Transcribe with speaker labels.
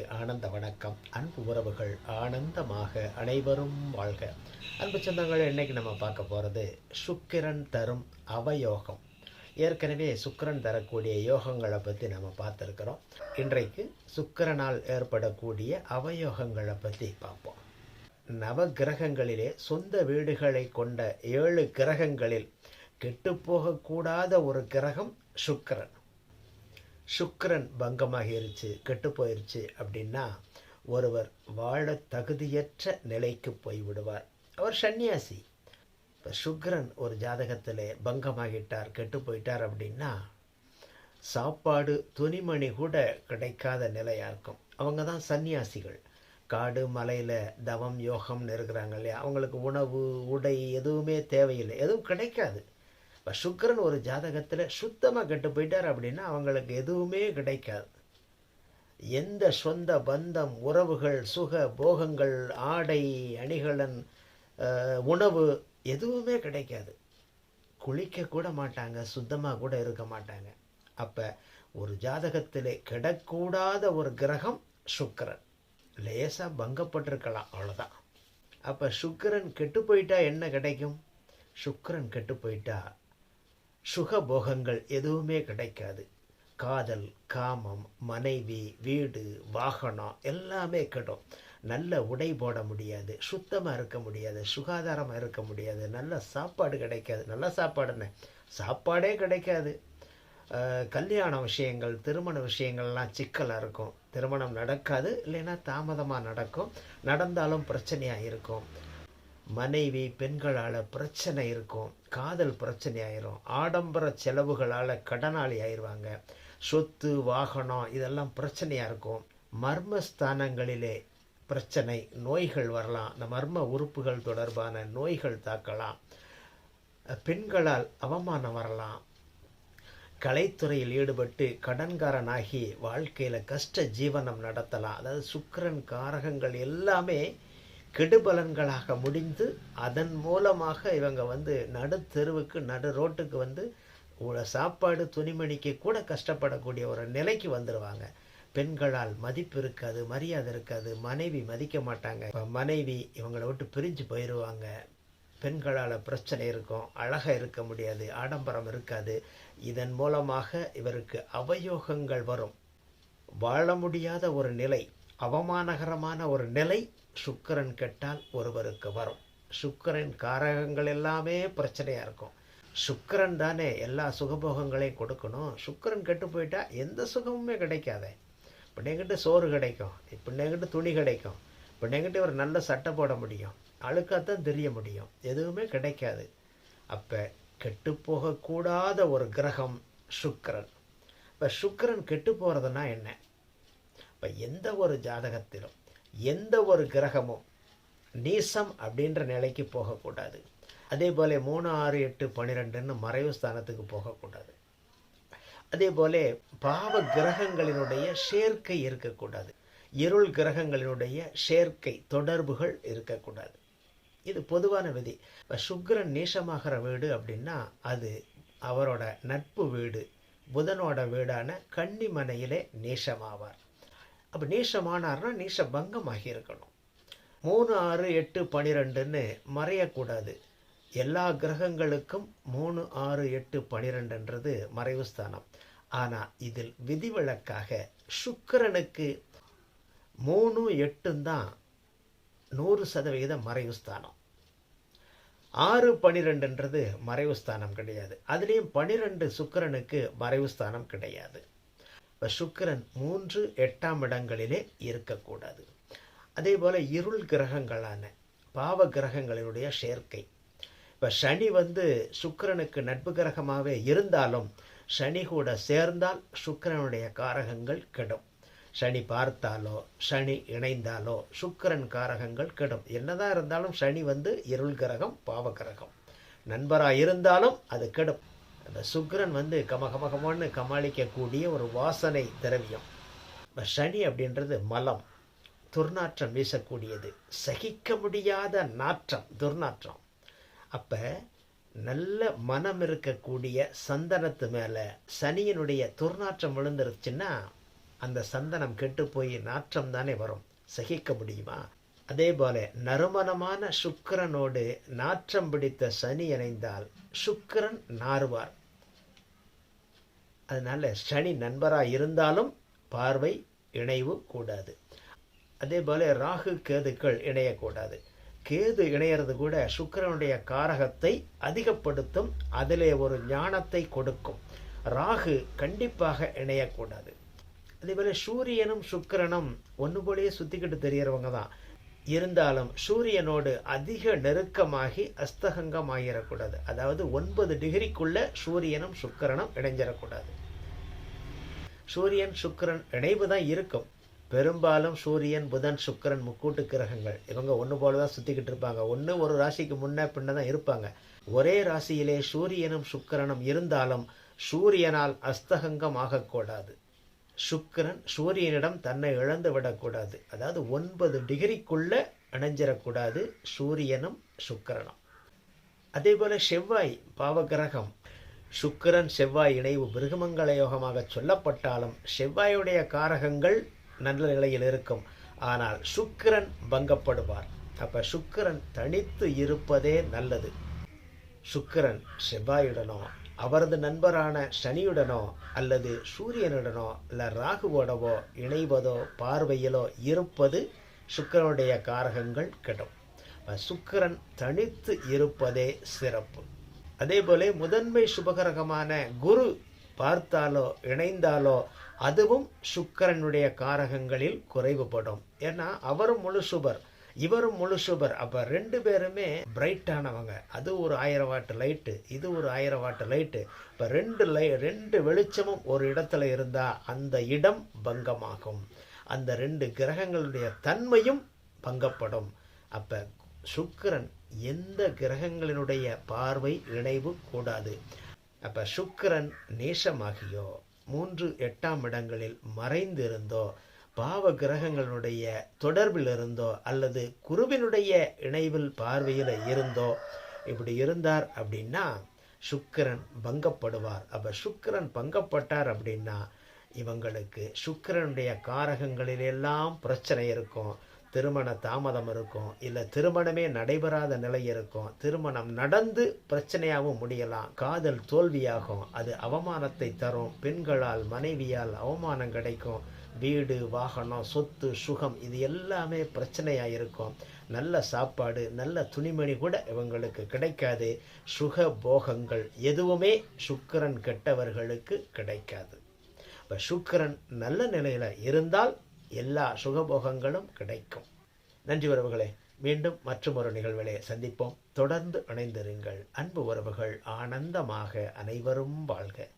Speaker 1: அனைவருக்கு ஆனந்த வணக்கம். அன்பு உறவுகள் ஆனந்தமாக அனைவரும் வாழ்க. அன்பு சொந்தங்கள் இன்றைக்கி நம்ம பார்க்க போகிறது சுக்கிரன் தரும் அவயோகம். ஏற்கனவே சுக்கிரன் தரக்கூடிய யோகங்களை பற்றி நம்ம பார்த்துருக்குறோம். இன்றைக்கு சுக்கிரனால் ஏற்படக்கூடிய அவயோகங்களை பற்றி பார்ப்போம். நவ கிரகங்களிலே சொந்த வீடுகளை கொண்ட ஏழு கிரகங்களில் கெட்டுப்போகக்கூடாத ஒரு கிரகம் சுக்கிரன். சுக்கரன் பங்கமாகிருச்சு கெட்டு போயிருச்சு அப்படின்னா ஒருவர் வாழ தகுதியற்ற நிலைக்கு போய்விடுவார் அவர் சன்னியாசி இப்போ சுக்கரன் ஒரு ஜாதகத்தில் பங்கமாகிட்டார் கெட்டு போயிட்டார் அப்படின்னா சாப்பாடு துணிமணி கூட கிடைக்காத நிலையாக இருக்கும். அவங்க தான் சன்னியாசிகள் காடு மலையில் தவம் யோகம்னு இருக்கிறாங்க இல்லையா? அவங்களுக்கு உணவு உடை எதுவுமே தேவையில்லை. எதுவும் கிடைக்காது. இப்போ சுக்கிரன் ஒரு ஜாதகத்தில் சுத்தமாக கெட்டு போயிட்டார் அப்படின்னா அவங்களுக்கு எதுவுமே கிடைக்காது. எந்த சொந்த பந்தம் உறவுகள் சுக போகங்கள் ஆடை அணிகலன் உணவு எதுவுமே கிடைக்காது. குளிக்க கூட மாட்டாங்க சுத்தமாக கூட இருக்க மாட்டாங்க. அப்போ ஒரு ஜாதகத்திலே கிடக்கூடாத ஒரு கிரகம் சுக்கரன். லேசாக பங்கப்பட்டிருக்கலாம் அவ்வளோதான் அப்போ சுக்கரன் கெட்டு போயிட்டா என்ன கிடைக்கும்? சுக்கரன் கெட்டு போயிட்டா சுகபோகங்கள் எதுவுமே கிடைக்காது. காதல் காமம் மனைவி வீடு வாகனம் எல்லாமே கெடும். நல்ல உடை போட முடியாது சுத்தமாக இருக்க முடியாது சுகாதாரமாக இருக்க முடியாது நல்ல சாப்பாடு கிடைக்காது. நல்ல சாப்பாடுன்னு சாப்பாடே கிடைக்காது. கல்யாண விஷயங்கள் திருமண விஷயங்கள்லாம் சிக்கலாக இருக்கும். திருமணம் நடக்காது இல்லைன்னா தாமதமாக நடக்கும். நடந்தாலும் பிரச்சனையாக இருக்கும். மனைவி பெண்களால் பிரச்சனை இருக்கும். காதல் பிரச்சனை ஆயிரும் ஆடம்பர செலவுகளால் கடனாளி ஆயிடுவாங்க சொத்து வாகனம் இதெல்லாம் பிரச்சனையாக இருக்கும். மர்மஸ்தானங்களிலே பிரச்சனை நோய்கள் வரலாம். இந்த மர்ம உறுப்புகள் தொடர்பான நோய்கள் தாக்கலாம். பெண்களால் அவமானம் வரலாம். கலைத்துறையில் ஈடுபட்டு கடன்காரனாகி வாழ்க்கையில் கஷ்ட ஜீவனம் நடத்தலாம். அதாவது சுக்கரன் காரகங்கள் எல்லாமே கெடுபலன்களாக முடிந்து அதன் மூலமாக இவங்க வந்து நடுத்தெருவுக்கு நடு ரோட்டுக்கு வந்து உள்ள சாப்பாடு துணிமணிக்கு கூட கஷ்டப்படக்கூடிய ஒரு நிலைக்கு வந்துடுவாங்க பெண்களால் மதிப்பு இருக்காது மரியாதை இருக்காது மனைவி மதிக்க மாட்டாங்க. மனைவி இவங்களை விட்டு பிரிஞ்சு போயிடுவாங்க பெண்களால் பிரச்சனை இருக்கும் அழகாக இருக்க முடியாது ஆடம்பரம் இருக்காது. இதன் மூலமாக இவருக்கு அவயோகங்கள் வரும். வாழ முடியாத ஒரு நிலை. அவமானகரமான ஒரு நிலை சுக்கரன் கெட்டால் ஒருவருக்கு வரும். சுக்கரன் காரகங்கள் எல்லாமே பிரச்சனையாக இருக்கும். சுக்கரன் தானே எல்லா சுகபோகங்களையும் கொடுக்கணும். சுக்கரன் கெட்டு போயிட்டா எந்த சுகமுமே கிடைக்காதே. பிள்ளைங்கிட்ட சோறு கிடைக்கும். பிள்ளைங்கிட்ட துணி கிடைக்கும். பிள்ளைங்கிட்ட ஒரு நல்ல சட்டை போட முடியும். அழுக்காத்தான் தெரிய முடியும். எதுவுமே கிடைக்காது. அப்போ கெட்டு போகக்கூடாத ஒரு கிரகம் சுக்கரன். இப்போ சுக்கரன் கெட்டு போகிறதுனா என்ன? இப்போ எந்த ஒரு ஜாதகத்திலும் எந்த ஒரு கிரகமும் நீசம் அப்படின்ற நிலைக்கு போகக்கூடாது. அதே போல் மூணு ஆறு எட்டு பன்னிரெண்டுன்னு மறைவு ஸ்தானத்துக்கு போகக்கூடாது. அதே போல் பாவ கிரகங்களினுடைய சேர்க்கை இருக்கக்கூடாது. இருள் கிரகங்களினுடைய சேர்க்கை தொடர்புகள் இருக்கக்கூடாது. இது பொதுவான விதி. இப்போ சுக்ரன் நீசமாகிற வீடு அப்படின்னா அது அவரோட நட்பு வீடு புதனோட வீடான கன்னிமனையிலே நீசமாவார். அப்போ நீசமானார்னா நீச பங்கமாகி இருக்கணும் மூணு ஆறு எட்டு பனிரெண்டுன்னு மறையக்கூடாது. எல்லா கிரகங்களுக்கும் மூணு ஆறு எட்டு பனிரெண்டுன்றது மறைவு ஸ்தானம். ஆனால் இதில் விதிவிலக்காக சுக்கரனுக்கு மூணு எட்டும் தான் நூறு சதவிகித மறைவு ஸ்தானம். ஆறு பனிரெண்டுன்றது மறைவு ஸ்தானம் கிடையாது. அதுலேயும் பனிரெண்டு சுக்கிரனுக்கு மறைவு ஸ்தானம் கிடையாது. சுக்கிரன் மூன்று எட்டாம் இடங்களிலே இருக்கக்கூடாது. அதே போல் இருள் கிரகங்களான பாவ கிரகங்களினுடைய சேர்க்கை. இப்போ சனி வந்து சுக்கிரனுக்கு நட்பு கிரகமாகவே இருந்தாலும் சனி கூட சேர்ந்தால் சுக்கரனுடைய காரகங்கள் கெடும். சனி பார்த்தாலோ சனி இணைந்தாலோ சுக்கரன் காரகங்கள் கெடும். என்னதான் இருந்தாலும் சனி வந்து இருள் கிரகம் பாவ கிரகம். நண்பராக இருந்தாலும் அது கெடும். அந்த சுக்கிரன் வந்து கமகமகமான்னு கமாளிக்கக்கூடிய ஒரு வாசனை திரவியம். இப்போ சனி அப்படின்றது மலம். துர்நாற்றம் வீசக்கூடியது. சகிக்க முடியாத நாற்றம் துர்நாற்றம். அப்போ நல்ல மனம் இருக்கக்கூடிய சந்தனத்து மேலே சனியினுடைய துர்நாற்றம் விழுந்துருச்சுன்னா அந்த சந்தனம் கெட்டு போய் நாற்றம் தானே வரும். சகிக்க முடியுமா? அதே போல நறுமணமான சுக்கரனோடு நாற்றம் பிடித்த சனி இணைந்தால் சுக்கிரன் நாறுவார். அதனால சனி நண்பராக இருந்தாலும் பார்வை இணைவு கூடாது. அதே போல் ராகு கேதுக்கள் இணையக்கூடாது. கேது இணையிறது கூட சுக்கிரனுடைய காரகத்தை அதிகப்படுத்தும் அதிலே ஒரு ஞானத்தை கொடுக்கும். ராகு கண்டிப்பாக இணையக்கூடாது. அதே போல் சூரியனும் சுக்கரனும் ஒன்று போலேயே சுற்றிக்கிட்டு தெரியறவங்க தான். இருந்தாலும் சூரியனோடு அதிக நெருக்கமாகி அஸ்தகங்கம் ஆகிடக்கூடாது அதாவது ஒன்பது டிகிரிக்குள்ளே சூரியனும் சுக்கரனும் இணைஞ்சிடக்கூடாது சூரியன் சுக்கிரன் இணைவு தான் இருக்கும். பெரும்பாலும் சூரியன் புதன் சுக்கிரன் முக்கூட்டு கிரகங்கள். இவங்க ஒன்று போல தான் சுற்றிக்கிட்டு இருப்பாங்க. ஒன்று ஒரு ராசிக்கு முன்ன பின்ன தான் இருப்பாங்க. ஒரே ராசியிலே சூரியனும் சுக்கரனும் இருந்தாலும் சூரியனால் அஸ்தகங்கம் ஆகக்கூடாது. சுக்கிரன் சூரியனிடம் தன்னை இழந்து விடக்கூடாது. அதாவது ஒன்பது டிகிரிக்குள்ள இணைஞ்சிடக்கூடாது சூரியனும் சுக்கரனும். அதே போல செவ்வாய் பாவகிரகம் சுக்கிரன் செவ்வாய் இணைவு மிருகமங்கள யோகமாக சொல்லப்பட்டாலும் செவ்வாயுடைய காரகங்கள் நல்ல நிலையில் இருக்கும். ஆனால் சுக்கிரன் பங்கப்படுவார். அப்போ சுக்கிரன் தனித்து இருப்பதே நல்லது. சுக்கிரன் செவ்வாயுடனோ அவரது நண்பரான சனியுடனோ அல்லது சூரியனுடனோ இல்லை ராகுவோடவோ இணைவதோ பார்வையிலோ இருப்பது சுக்கிரனுடைய காரகங்கள் கெடும். சுக்கிரன் தனித்து இருப்பதே சிறப்பு. அதே போல முதன்மை சுபகரகமான குரு பார்த்தாலோ இணைந்தாலோ அதுவும் சுக்கரனுடைய காரகங்களில் குறைவுபடும். ஏன்னா அவரும் முழு சுபர் இவரும் முழு சுபர். அப்ப ரெண்டு பேருமே பிரைட்டானவங்க அது ஒரு ஆயிரம் வாட்டு லைட்டு இது ஒரு ஆயிரம் வாட்டு லைட்டு இப்ப ரெண்டு லை ரெண்டு வெளிச்சமும் ஒரு இடத்துல இருந்தா அந்த இடம் பங்கமாகும். அந்த ரெண்டு கிரகங்களுடைய தன்மையும் பங்கப்படும். அப்ப சுக்கிரன் எந்த கிரகங்களினுடைய பார்வை இணைவு கூடாது. அப்ப சுக்கரன் நேசமாகியோ மூன்று எட்டாம் இடங்களில் மறைந்திருந்தோ பாவ கிரகங்களுடைய தொடர்பில் இருந்தோ அல்லது குருவினுடைய இணைவில் பார்வையில் இருந்தோ இப்படி இருந்தார் அப்படின்னா சுக்கிரன் பங்கப்படுவார். அப்ப சுக்கரன் பங்கப்பட்டார் அப்படின்னா இவங்களுக்கு சுக்கரனுடைய காரகங்களிலெல்லாம் பிரச்சனை இருக்கும். திருமண தாமதம் இருக்கும் இல்லை திருமணமே நடைபெறாத நிலை இருக்கும் திருமணம் நடந்து பிரச்சனையாகவும் முடியலாம் காதல் தோல்வியாகும் அது அவமானத்தை தரும் பெண்களால் மனைவியால் அவமானம் கிடைக்கும் வீடு வாகனம் சொத்து சுகம் இது எல்லாமே பிரச்சனையாக இருக்கும். நல்ல சாப்பாடு நல்ல துணிமணி கூட இவங்களுக்கு கிடைக்காது. சுக போகங்கள் எதுவுமே சுக்கிரன் கெட்டவர்களுக்கு கிடைக்காது. இப்போ சுக்கரன் நல்ல நிலையில் இருந்தால் எல்லா சுகபோகங்களும் கிடைக்கும். நன்றி உறவுகளே மீண்டும் மற்றும் ஒரு நிகழ்வுகளை சந்திப்போம். தொடர்ந்து இணைந்திருங்கள். அன்பு உறவுகள் ஆனந்தமாக அனைவரும் வாழ்க.